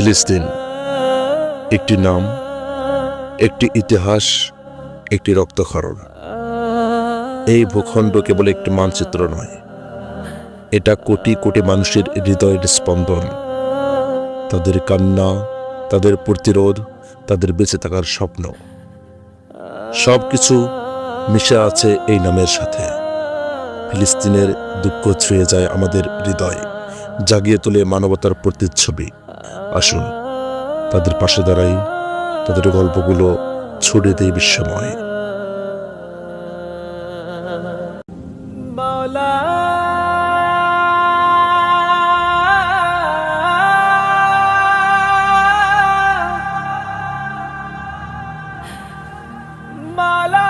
ফিলিস্তিন। একটি নাম, একটি ইতিহাস, একটি রক্তক্ষরণ। এই ভূখণ্ড কেবল একটি মানচিত্র নয়। এটা কোটি কোটি মানুষের হৃদয়ের স্পন্দন। তাদের কান্না, তাদের প্রতিরোধ, তাদের বেঁচে থাকার স্বপ্ন। সব কিছু মিশে আছে এই নামের সাথে। ফিলিস্তিনের দুঃখ ছুঁয়ে যায় আমাদের হৃদয়, জাগিয়ে তোলে মানবতার প্রতিচ্ছবি। আসুন তাদের পাশে দাঁড়াই তাদের গল্পগুলো ছড়িয়ে দেয় বিশ্বময় মালা.